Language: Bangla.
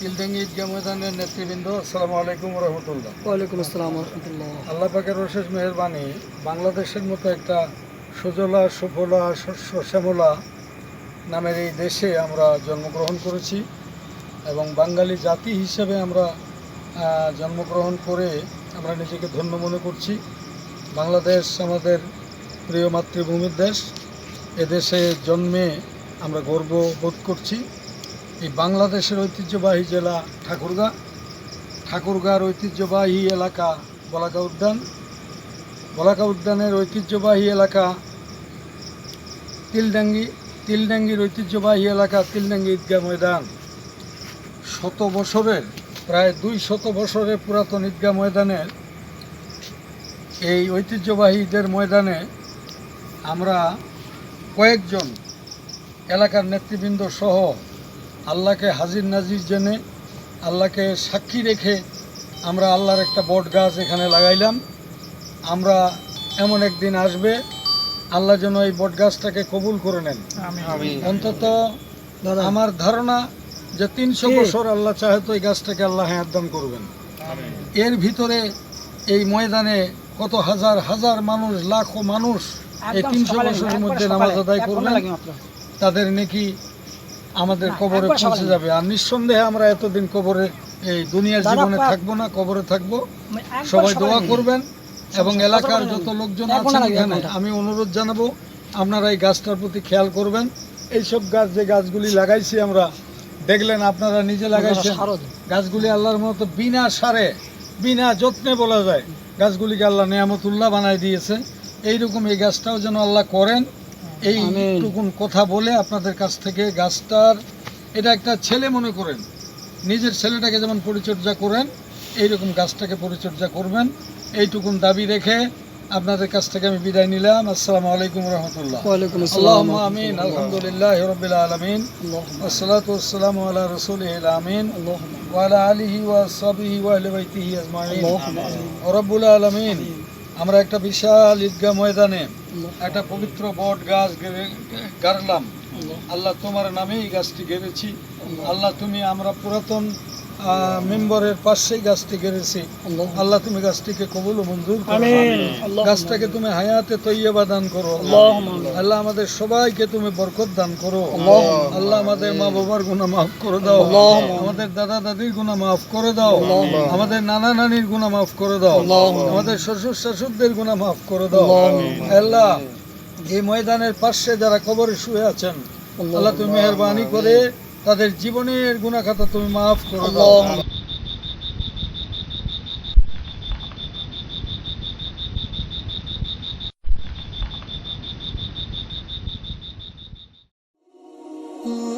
তিলডাঙ্গি ঈদগাহ ময়দানের নেতৃবৃন্দ আসসালামু আলাইকুম রহমতুল্লাহ। ওয়ালাইকুম আসসালাম রহমতুল্লাহ। আল্লাহ পাকের অশেষ মেহরবানি বাংলাদেশের মতো একটা সুজলা সুফলা শস্য শ্যামলা নামের এই দেশে আমরা জন্মগ্রহণ করেছি এবং বাঙালি জাতি হিসেবে আমরা জন্মগ্রহণ করে আমরা নিজেকে ধন্য মনে করছি। বাংলাদেশ আমাদের প্রিয় মাতৃভূমির দেশ। এদেশে জন্মে আমরা গর্ব বোধ করছি। এই বাংলাদেশের ঐতিহ্যবাহী জেলা ঠাকুরগাঁ। ঠাকুরগাঁর ঐতিহ্যবাহী এলাকা বলাকা উদ্যান। বলাকা উদ্যানের ঐতিহ্যবাহী এলাকা তিলডাঙ্গি। তিলডাঙ্গির ঐতিহ্যবাহী এলাকা তিলডাঙ্গি ঈদগাহ ময়দান। শত বছরের, প্রায় দুই শত বছরের পুরাতন ঈদগাহ ময়দানের এই ঐতিহ্যবাহী ঈদের ময়দানে আমরা কয়েকজন এলাকার নেতৃবৃন্দ সহ আল্লাহকে হাজির নাজির জেনে আল্লাহকে সাক্ষী রেখে আমরা আল্লাহর একটা বট গাছ এখানে লাগাইলাম। আমরা এমন একদিন আসবে আল্লাহ যেন এই বট গাছটাকে কবুল করে নেন। অন্তত দাদা। আমার ধারণা যে তিনশো বছর আল্লাহ চাহে তো এই গাছটাকে আল্লাহ হায়াত দান করবেন। এর ভিতরে এই ময়দানে কত হাজার হাজার মানুষ লাখো মানুষ এই তিনশো বছরের মধ্যে নামাজ আদায় করবেন তাদের নাকি আমাদের কবরে পৌঁছে যাবে। আর নিঃসন্দেহে আমরা এতদিন কবরে এই দুনিয়ার জীবনে থাকব না কবরে থাকব। সবাই দোয়া করবেন এবং এলাকার যত লোকজন আছেন এখানে আমি অনুরোধ জানাব আপনারা এই গাছটার প্রতি খেয়াল করবেন। এইসব গাছ যে গাছগুলি লাগাইছি আমরা দেখলেন আপনারা নিজে লাগাইছেন। গাছগুলি আল্লাহর মতো বিনা সারে বিনা যত্নে বলা যায়। গাছগুলিকে আল্লাহ নেয়ামতুল্লাহ বানায় দিয়েছে। এইরকম এই গাছটাও যেন আল্লাহ করেন এইটুকুন কথা বলে আপনাদের কাছ থেকে গাছটার এটা একটা ছেলে মনে করেন। নিজের ছেলেটাকে যেমন পরিচর্যা করেন এইরকম গাছটাকে পরিচর্যা করবেন। এইটুকুন দাবি রেখে আপনাদের কাছ থেকে আমি বিদায় নিলাম। আসসালামু আলাইকুম রহমতুল্লাহ। আমিন। আলহামদুলিল্লাহ আল্লাহ আমিন ওয়ালা আলিহি আমরা একটা বিশাল ঈদগাহ ময়দানে একটা পবিত্র বট গাছ গেড়ে- গাড়লাম। আল্লাহ- তোমার নামেই এই গাছটি গেড়েছি। আল্লাহ তুমি আমরা পুরাতন মেম্বরের পাশেই গাছটি গেড়েছি আল্লাহ- তুমি গাছটিকে কবুল ও মঞ্জুর করো। গাছটাকে তুমি হায়াতে তৈয়বা দান করো। আল্লাহ। আমাদের সবাইকে তুমি বরকত দান করো। আল্লাহ। আমাদের মা বাবার গুণা মাফ করে দাও। আমাদের দাদা দাদির গুণা মাফ করে দাও। আমাদের নানা নানির গুণা মাফ করে দাও। আমাদের শ্বশুর শাশুড়দের গুণা মাফ করে দাও। আল্লাহ। এই ময়দানের পাশে যারা কবরে শুয়ে আছেন আল্লাহ তুমি মেহরবানি করে তাদের জীবনের গুণাখাতা তুমি মাফ করো Ooh.